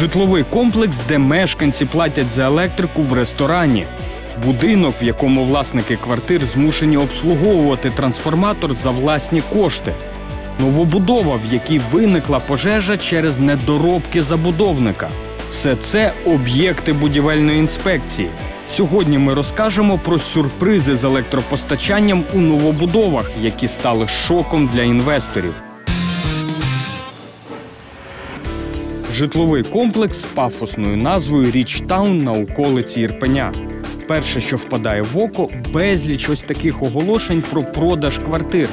Житловий комплекс, де мешканці платять за електрику в ресторані. Будинок, в якому власники квартир змушені обслуговувати трансформатор за власні кошти. Новобудова, в якій виникла пожежа через недоробки забудовника. Все це об'єкти будівельної інспекції. Сьогодні ми розкажемо про сюрпризи з електропостачанням у новобудовах, які стали шоком для інвесторів. Житловий комплекс з пафосною назвою Річтаун на околиці Ірпеня. Перше, що впадає в око, безліч ось таких оголошень про продаж квартир.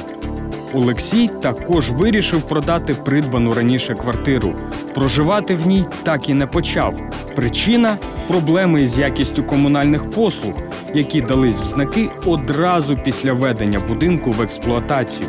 Олексій також вирішив продати придбану раніше квартиру. Проживати в ній так і не почав. Причина проблеми із якістю комунальних послуг, які дались в знаки одразу після введення будинку в експлуатацію.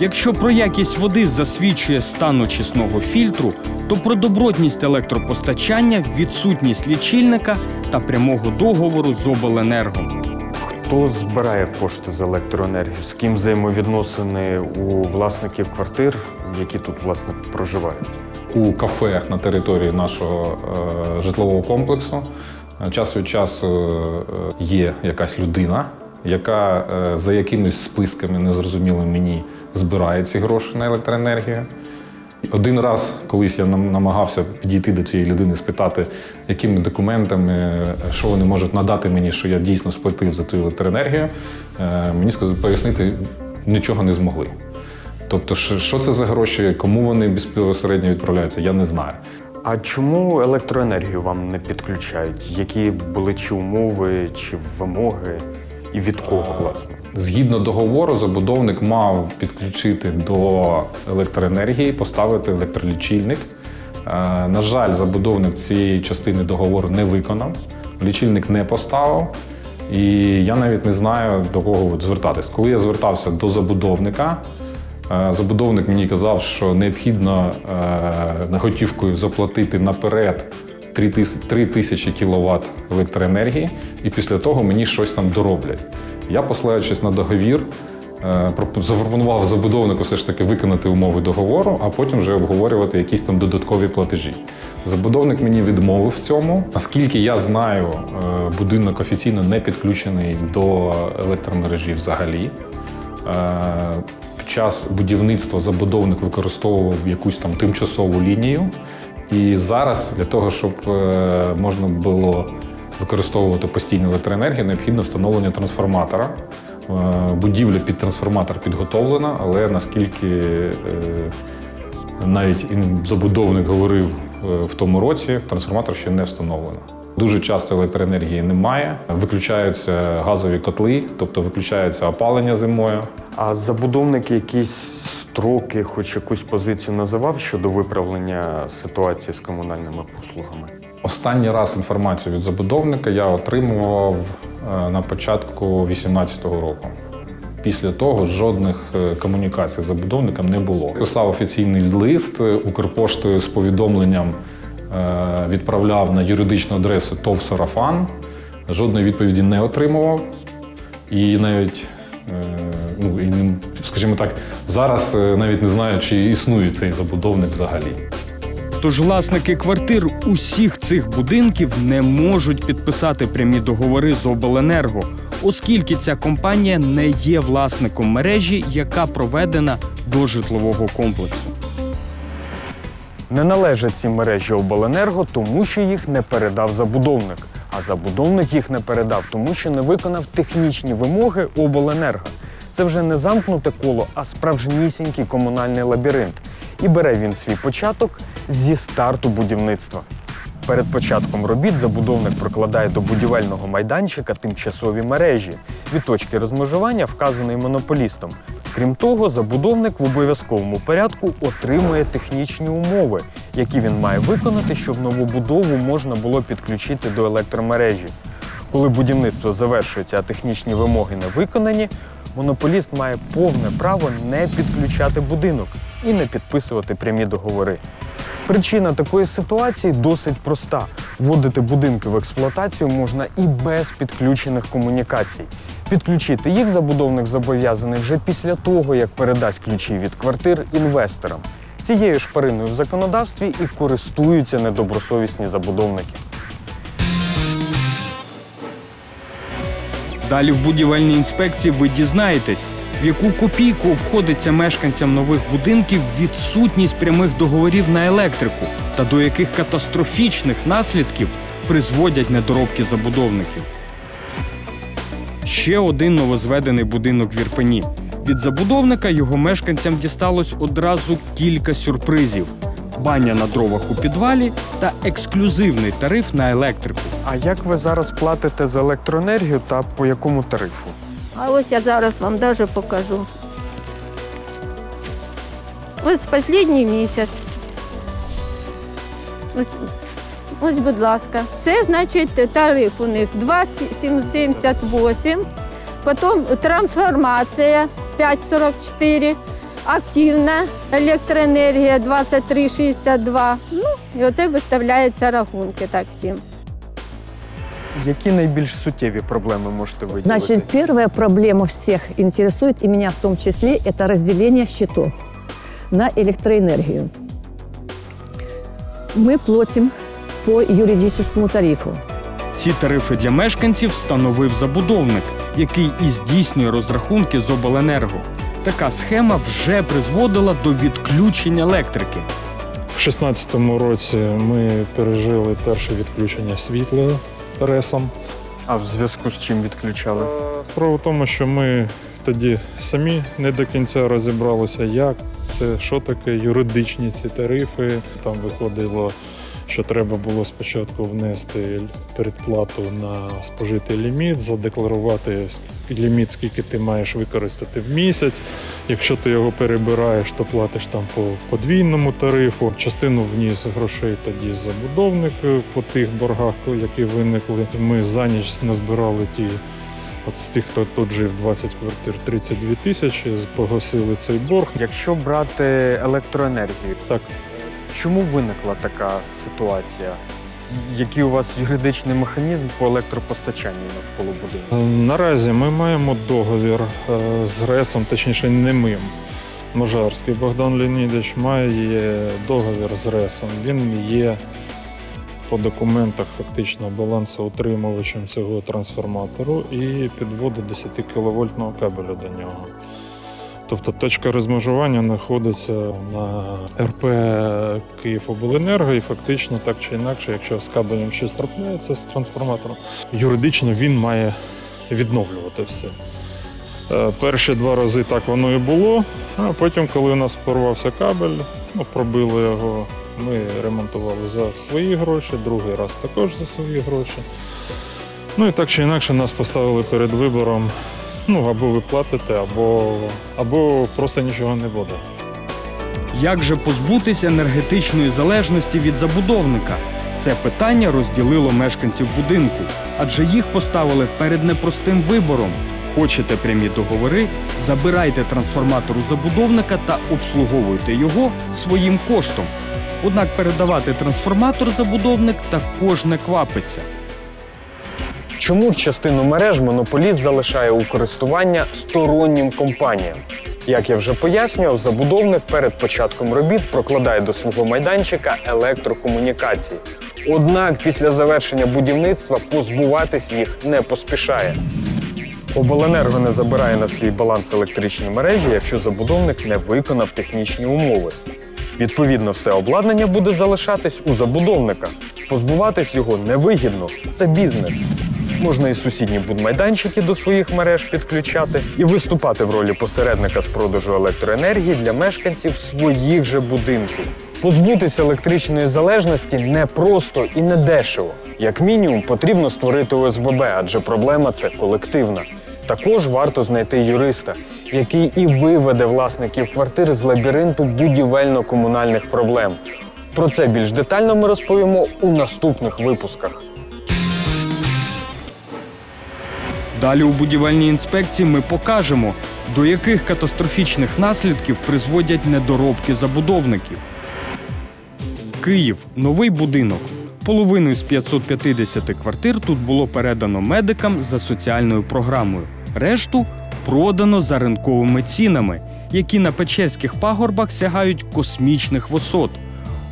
Якщо про якість води засвідчує стан очисного фільтру, то про добротність електропостачання, відсутність лічильника та прямого договору з обленерго. Хто збирає кошти за електроенергію? З ким взаємовідносини у власників квартир, які тут власне проживають? у кафе на території нашого е, житлового комплексу. е, Час від часу е, є якась людина, яка е, за якимись списками незрозумілими мені збирає ці гроші на електроенергію. Один раз, колись я нам- намагався підійти до цієї людини, спитати, якими документами, е, що вони можуть надати мені, що я дійсно сплатив за цю електроенергію. Е, Мені сказали, пояснити нічого не змогли. Тобто, що це за гроші, кому вони безпосередньо відправляються, я не знаю. А чому електроенергію вам не підключають? Які були чи умови, чи вимоги, і від кого, власне? Згідно договору, забудовник мав підключити до електроенергії, поставити електролічильник. Е, На жаль, забудовник цієї частини договору не виконав, лічильник не поставив. І я навіть не знаю до кого звертатись. Коли я звертався до забудовника, е, забудовник мені казав, що необхідно е, готівкою заплатити наперед 3 тисячі кВт електроенергії, і після того мені щось там дороблять. Я, посилаючись на договір, е, запропонував забудовнику все ж таки виконати умови договору, а потім вже обговорювати якісь там додаткові платежі. Забудовник мені відмовив в цьому. Наскільки я знаю, е, будинок офіційно не підключений до електромережі взагалі. Е, Під час будівництва забудовник використовував якусь там тимчасову лінію. І зараз для того, щоб е, можна було використовувати постійну електроенергію, необхідно встановлення трансформатора. Е, Будівля під трансформатор підготовлена, але наскільки е, навіть забудовник говорив в тому році, трансформатор ще не встановлено. Дуже часто електроенергії немає, виключаються газові котли, тобто виключається опалення зимою. А забудовник якісь строки, хоч якусь позицію називав щодо виправлення ситуації з комунальними послугами? Останній раз інформацію від забудовника я отримував е, на початку 2018 року. Після того жодних е, комунікацій з забудовником не було. Писав офіційний лист е, Укрпоштою з повідомленням, відправляв на юридичну адресу ТОВ Сарафан. Жодної відповіді не отримував. І навіть, ну, і, скажімо так, зараз е, навіть не знаю, чи існує цей забудовник взагалі. Тож власники квартир усіх цих будинків не можуть підписати прямі договори з обленерго, оскільки ця компанія не є власником мережі, яка проведена до житлового комплексу. Не належать ці мережі обленерго, тому що їх не передав забудовник. А забудовник їх не передав, тому що не виконав технічні вимоги обленерго. Це вже не замкнуте коло, а справжнісінький комунальний лабіринт. І бере він свій початок зі старту будівництва. Перед початком робіт забудовник прокладає до будівельного майданчика тимчасові мережі від точки розмежування, вказаної монополістом. Крім того, забудовник в обов'язковому порядку отримує технічні умови, які він має виконати, щоб новобудову можна було підключити до електромережі. Коли будівництво завершується, а технічні вимоги не виконані, монополіст має повне право не підключати будинок і не підписувати прямі договори. Причина такої ситуації досить проста: вводити будинки в експлуатацію можна і без підключених комунікацій. Підключити їх забудовник зобов'язаний вже після того, як передасть ключі від квартир інвесторам. Цією шпариною в законодавстві і користуються недобросовісні забудовники. Далі в будівельній інспекції ви дізнаєтесь, в яку копійку обходиться мешканцям нових будинків відсутність прямих договорів на електрику та до яких катастрофічних наслідків призводять недоробки забудовників. Ще один новозведений будинок в Ірпені. Від забудовника його мешканцям дісталось одразу кілька сюрпризів: баня на дровах у підвалі та ексклюзивний тариф на електрику. А як ви зараз платите за електроенергію та по якому тарифу? А ось я зараз вам даже покажу. Ось останній місяць. Ось, ось, будь ласка. Це значить тариф у них 2,78, потім трансформація 5,44, активна електроенергія 23,62. Ну, і оце виставляються рахунки так всім. Які найбільш суттєві проблеми можете виділити? Значит, первая проблема всех интересует, и меня в том числе, это разделение счетов на электроэнергию. Мы платим по юридическому тарифу. Ці тарифи для мешканців встановив забудовник, який і здійснює розрахунки з обленерго. Така схема вже призводила до відключення електрики. В 2016 році ми пережили перше відключення світла ресом. А в зв'язку з чим відключали? Справа в тому, що ми тоді самі не до кінця розібралися, як це, що таке юридичні ці тарифи. Там виходило, що треба було спочатку внести передплату на спожитий ліміт, задекларувати ліміт, скільки ти маєш використати в місяць. Якщо ти його перебираєш, то платиш там по подвійному тарифу. Частину вніс грошей тоді забудовник е, по тих боргах, які виникли. Ми за ніч назбирали ті. От з тих, хто тут жив 20 квартир, 32 тисячі, погасили цей борг. Якщо брати електроенергію, Так, чому виникла така ситуація? Який у вас юридичний механізм по електропостачанню навколо будинку? Е, Наразі ми маємо договір е, з РЕСом, точніше, не ми. Можарський Богдан Леонідович має договір з РЕСом. Він є по документах фактично балансоутримувачем цього трансформатору і підводить 10 кВт кабелю до нього. Тобто точка розмежування знаходиться на РП Київобленерго, і фактично так чи інакше, якщо з кабелем щось трапляється з трансформатором, юридично він має відновлювати все. Е, Перші два рази так воно і було, а потім, коли у нас порвався кабель, ну, пробили його, ми ремонтували за свої гроші, другий раз також за свої гроші. Ну і так чи інакше нас поставили перед вибором: ну, або ви платите, або, або просто нічого не буде. Як же позбутися енергетичної залежності від забудовника? Це питання розділило мешканців будинку, адже їх поставили перед непростим вибором. Хочете прямі договори, забирайте трансформатор у забудовника та обслуговуйте його своїм коштом. Однак передавати трансформатор забудовник також не квапиться. Чому частину мереж монополіст залишає у користування стороннім компаніям? Як я вже пояснював, забудовник перед початком робіт прокладає до свого майданчика електрокомунікації. Однак після завершення будівництва позбуватись їх не поспішає. Обленерго не забирає на свій баланс електричні мережі, якщо забудовник не виконав технічні умови. Відповідно, все обладнання буде залишатись у забудовника. Позбуватись його невигідно. Це бізнес. Можна і сусідні будмайданчики до своїх мереж підключати і виступати в ролі посередника з продажу електроенергії для мешканців своїх же будинків. Позбутися електричної залежності непросто і не дешево. Як мінімум, потрібно створити ОСББ, адже проблема це колективна. Також варто знайти юриста, який і виведе власників квартир з лабіринту будівельно-комунальних проблем. Про це більш детально ми розповімо у наступних випусках. Далі у будівельній інспекції ми покажемо, до яких катастрофічних наслідків призводять недоробки забудовників. Київ новий будинок. Половину з 550 квартир тут було передано медикам за соціальною програмою. Решту продано за ринковими цінами. які на печерських пагорбах сягають космічних висот.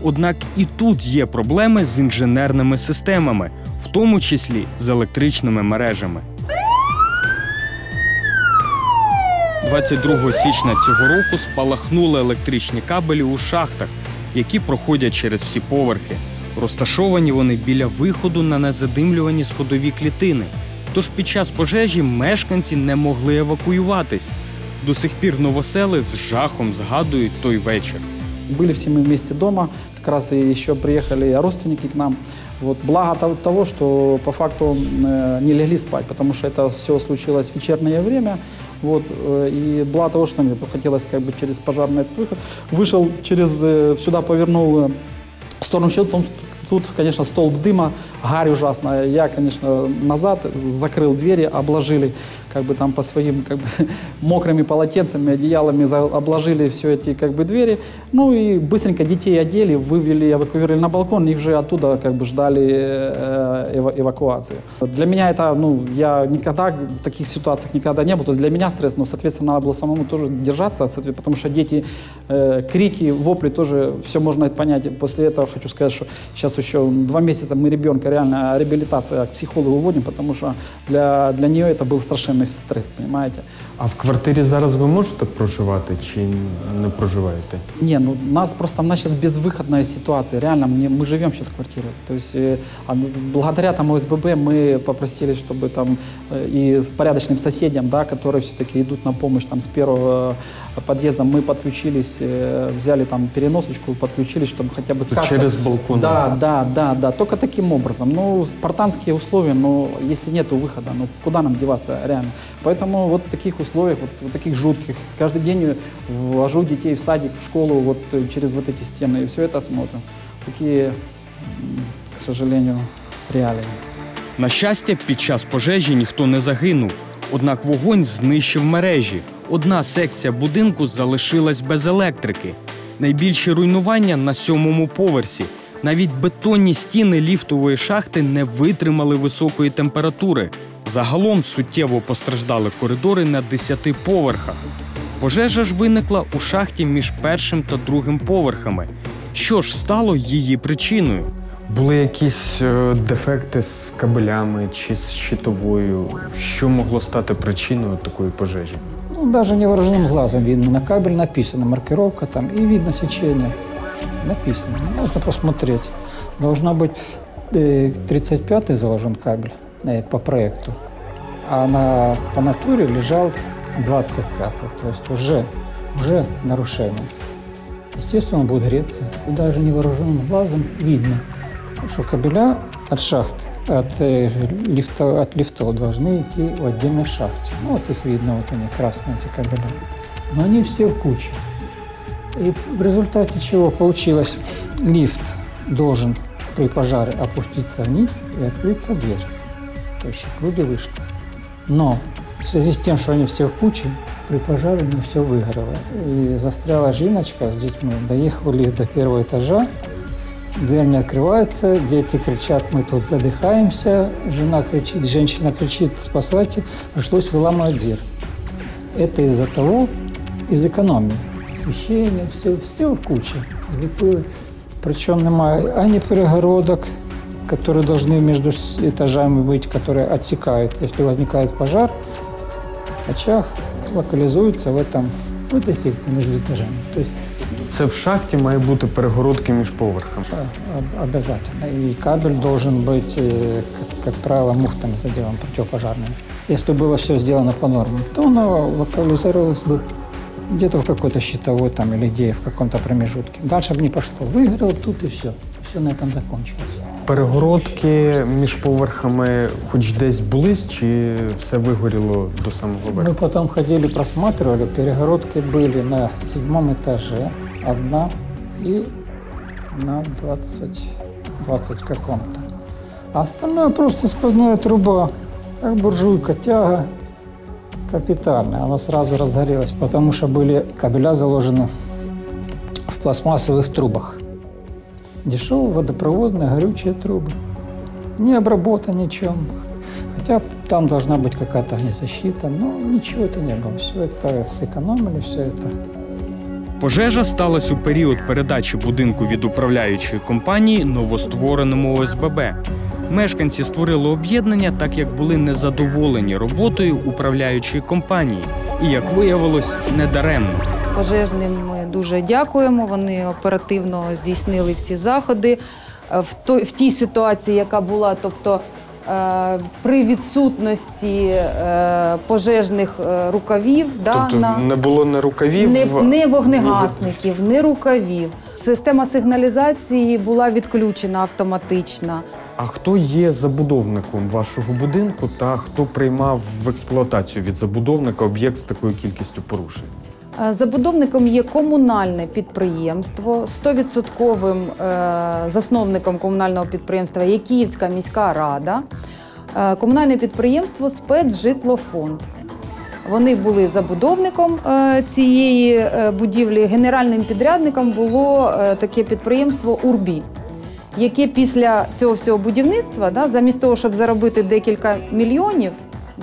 Однак і тут є проблеми з інженерними системами, в тому числі з електричними мережами. 22 січня цього року спалахнули електричні кабелі у шахтах, які проходять через всі поверхи. Розташовані вони біля виходу на незадимлювані сходові клітини. Тож під час пожежі мешканці не могли евакуюватись. До сих пір новосели з жахом згадують той вечір. Были все мы вместе дома, как раз и еще приехали родственники к нам. Вот, благо то- того, что по факту э, не легли спать, потому что это все случилось в вечернее время. Вот, э, и благо того, что мне хотелось как бы через пожарный этот выход. Вышел через, э, сюда повернул э, в сторону щел, потом тут, конечно, столб дыма, гарь ужасная. Я, конечно, назад закрыл двери, обложили как бы там по своим как бы, мокрыми полотенцами, одеялами обложили все эти как бы двери. Ну и быстренько детей одели, вывели, эвакуировали на балкон и уже оттуда как бы ждали э, эва- эвакуации. Для меня это, ну, я никогда в таких ситуациях никогда не был. То есть для меня стресс, но, соответственно, надо было самому тоже держаться, потому что дети, э, крики, вопли тоже, все можно понять. После этого хочу сказать, что сейчас еще два месяца мы ребенка реально реабилитация к психологу вводим, потому что для, для нее это был страшенный стресс, понимаете. А в квартирі зараз ви можете проживати чи не проживаєте? Не, ну у нас просто у нас сейчас безвыходная ситуация. Реально, мне, мы живем сейчас в квартире. То есть э, а, ну, благодаря там ОСББ мы попросили, чтобы там э, и с порядочным соседям, да, которые все-таки идут на помощь там с первого э, подъезда, мы подключились, э, взяли там переносочку, подключились, чтобы хотя бы как-то... Через балкон. Да, да, да, да. Только таким образом. Ну, спартанские условия, но если нет выхода, ну куда нам деваться реально? Поэтому вот в таких условиях, вот, вот таких жутких, каждый день вожу детей в садик, в школу, вот э, через вот эти стены, и все это смотрим. Такие, м, к сожалению, реалии. На щастя, під час пожежі ніхто не загинув. Однак вогонь знищив мережі. Одна секція будинку залишилась без електрики. Найбільші руйнування на сьомому поверсі. Навіть бетонні стіни ліфтової шахти не витримали високої температури. Загалом суттєво постраждали коридори на 10 поверхах. Пожежа ж виникла у шахті між першим та другим поверхами. Що ж стало її причиною? Були якісь е, дефекти з кабелями чи з щитовою? Що могло стати причиною такої пожежі? Ну, даже невооруженным глазом видно. На кабель написано, маркировка там, и видно сечение. Написано. Можно посмотреть. Должно быть э, 35-й заложен кабель э, по проекту, а на, по натуре лежал 25-й. То есть уже, уже нарушение. Естественно, он будет греться. И даже невооруженным глазом видно, что кабеля от шахты, от, э, лифта, от лифтов должны идти в отдельной шахте. Ну, вот их видно, вот они, красные эти кабеля. Но они все в куче. И в результате чего получилось, лифт должен при пожаре опуститься вниз и открыться дверь. То есть люди вышли. Но в связи с тем, что они все в куче, при пожаре не все выгорело. И застряла жиночка с детьми. Доехал лифт до первого этажа, дверь не открывается, дети кричат, мы тут задыхаемся, жена кричит, женщина кричит, спасайте, пришлось выламывать дверь. Это из-за того, из экономии. Освещение, все, все в куче, злепили. Причем немає ані перегородок, которые должны между этажами быть, которые отсекают, если возникает пожар, очаг локализуется в, этом, в этой секции между этажами. То есть Це в шахті має бути перегородки між поверхами. Да, об- обязательно. И кабель должен быть, э, как, как правило, муфтами заделан противопожарными. Если было все сделано по норме, то оно локализировалось бы где-то в какой-то щитовой там или где, в каком-то промежутке. Дальше бы не пошло. Выиграл тут и все. Все на этом закончилось. Перегородки між поверхами хоч десь були, чи все вигоріло до самого Мы верху? потом ходили, просматривали, перегородки были на седьмом этаже, одна и на 20, 20 каком-то. А остальное просто сквозная труба, как буржуйка, тяга капитальная. Она сразу разгорелась, потому что были кабеля заложены в пластмассовых трубах. Дешевые водопроводные горючие трубы. Не обработан ничем. Хотя там должна быть какая-то огнезащита. Но ничего это не было. Все это сэкономили, все это Пожежа сталася у період передачі будинку від управляючої компанії новоствореному ОСББ. Мешканці створили об'єднання, так як були незадоволені роботою управляючої компанії, і як виявилось, недаремно. Пожежним ми дуже дякуємо. Вони оперативно здійснили всі заходи Е, в той в тій ситуації, яка була, тобто при відсутності е, пожежних е, рукавів, Тобто на не було не рукавів, не, не вогнегасників, не рукавів. Система сигналізації була відключена автоматично. А хто є забудовником вашого будинку та хто приймав в експлуатацію від забудовника об'єкт з такою кількістю порушень? Е, Забудовником є комунальне підприємство. 100% е, засновником комунального підприємства є Київська міська рада. Е, Комунальне підприємство спецжитлофонд. Вони були забудовником цієї будівлі. Генеральним підрядником було таке підприємство Урбі, яке після цього всього будівництва, замість того, щоб заробити декілька мільйонів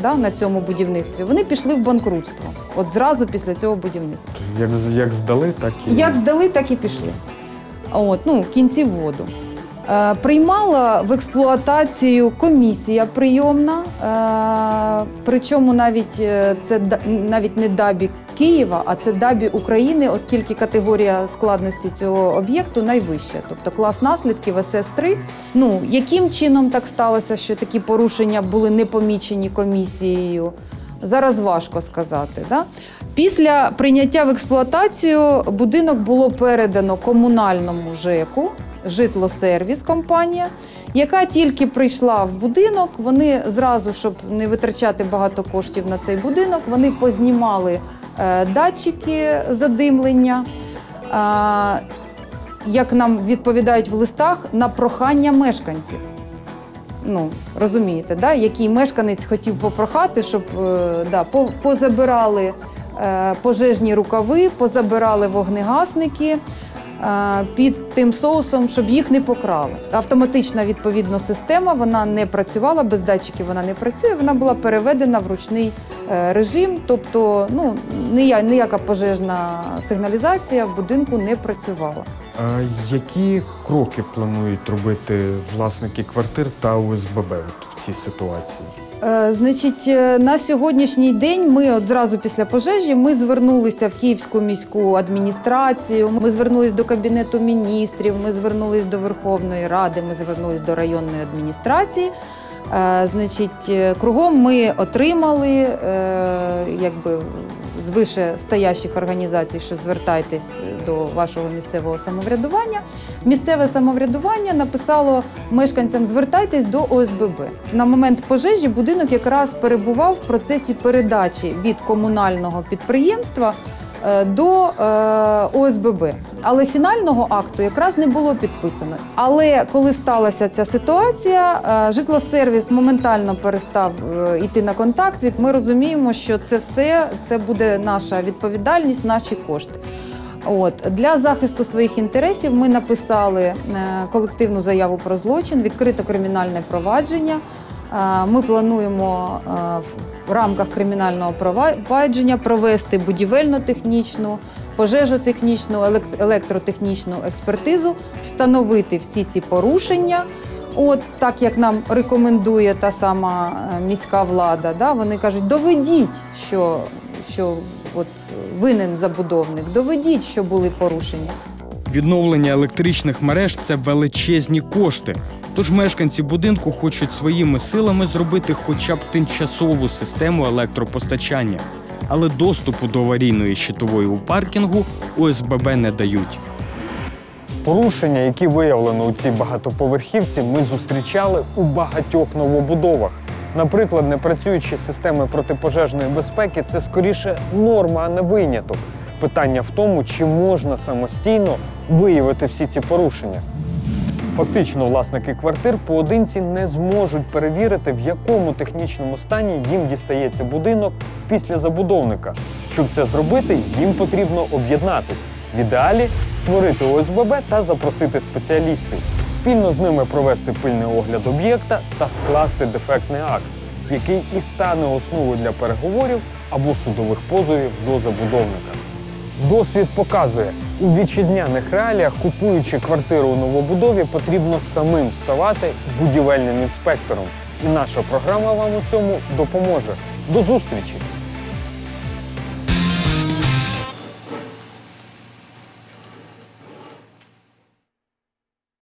да, на цьому будівництві, вони пішли в банкрутство. От зразу після цього будівництва. Як, як здали, так і Як здали, так і пішли. От, ну, кінці в воду. Е, приймала в експлуатацію комісія прийомна, е, причому навіть е, це навіть не дабі Києва, а це дабі України, оскільки категорія складності цього об'єкту найвища. Тобто клас наслідків СС-3. Ну, яким чином так сталося, що такі порушення були не помічені комісією? Зараз важко сказати. Да? Після прийняття в експлуатацію будинок було передано комунальному ЖЕКу, житлосервіс компанія, яка тільки прийшла в будинок. Вони зразу, щоб не витрачати багато коштів на цей будинок, вони познімали е, датчики задимлення. Е, як нам відповідають в листах, на прохання мешканців. Ну, розумієте, да? який мешканець хотів попрохати, щоб е, да, позабирали пожежні рукави, позабирали вогнегасники під тим соусом, щоб їх не покрали. Автоматична відповідно система вона не працювала, без датчиків вона не працює, вона була переведена в ручний е, режим, тобто ну, нія- ніяка пожежна сигналізація в будинку не працювала. А які кроки планують робити власники квартир та ОСББ в цій ситуації? Е, Значить, е, на сьогоднішній день ми от зразу після пожежі ми звернулися в Київську міську адміністрацію. Ми звернулися до кабінету міністрів. Ми звернулися до Верховної Ради. Ми звернулися до районної адміністрації. Е, Значить, кругом ми отримали якби з вищестоящих організацій, що звертайтесь до вашого місцевого самоврядування. Місцеве самоврядування написало мешканцям звертайтесь до ОСББ. На момент пожежі будинок якраз перебував в процесі передачі від комунального підприємства е, до е, ОСББ. Але фінального акту якраз не було підписано. Але коли сталася ця ситуація, е, житлосервіс моментально перестав йти на контакт. Від ми розуміємо, що це все це буде наша відповідальність, наші кошти. От для захисту своїх інтересів ми написали е, колективну заяву про злочин, відкрито кримінальне провадження. Е, Ми плануємо е, в рамках кримінального провадження провести будівельно-технічну, пожежотехнічну, елек- електротехнічну експертизу, встановити всі ці порушення. От так як нам рекомендує та сама міська влада, да, вони кажуть, доведіть, що, що от винен забудовник, доведіть, що були порушення. Відновлення електричних мереж це величезні кошти. Тож мешканці будинку хочуть своїми силами зробити хоча б тимчасову систему електропостачання, але доступу до аварійної щитової у паркінгу ОСББ не дають. Порушення, які виявлено у цій багатоповерхівці, ми зустрічали у багатьох новобудовах. Наприклад, непрацюючі системи протипожежної безпеки це скоріше норма, а не виняток. Питання в тому, чи можна самостійно виявити всі ці порушення. Фактично, власники квартир поодинці не зможуть перевірити, в якому технічному стані їм дістається будинок після забудовника. Щоб це зробити, їм потрібно об'єднатись. В ідеалі створити ОСББ та запросити спеціалістів, спільно з ними провести пильний огляд об'єкта та скласти дефектний акт. який і стане основою для переговорів або судових позовів до забудовника. Досвід показує, у вітчизняних реаліях, купуючи квартиру у новобудові, потрібно самим ставати будівельним інспектором. І наша програма вам у цьому допоможе. До зустрічі!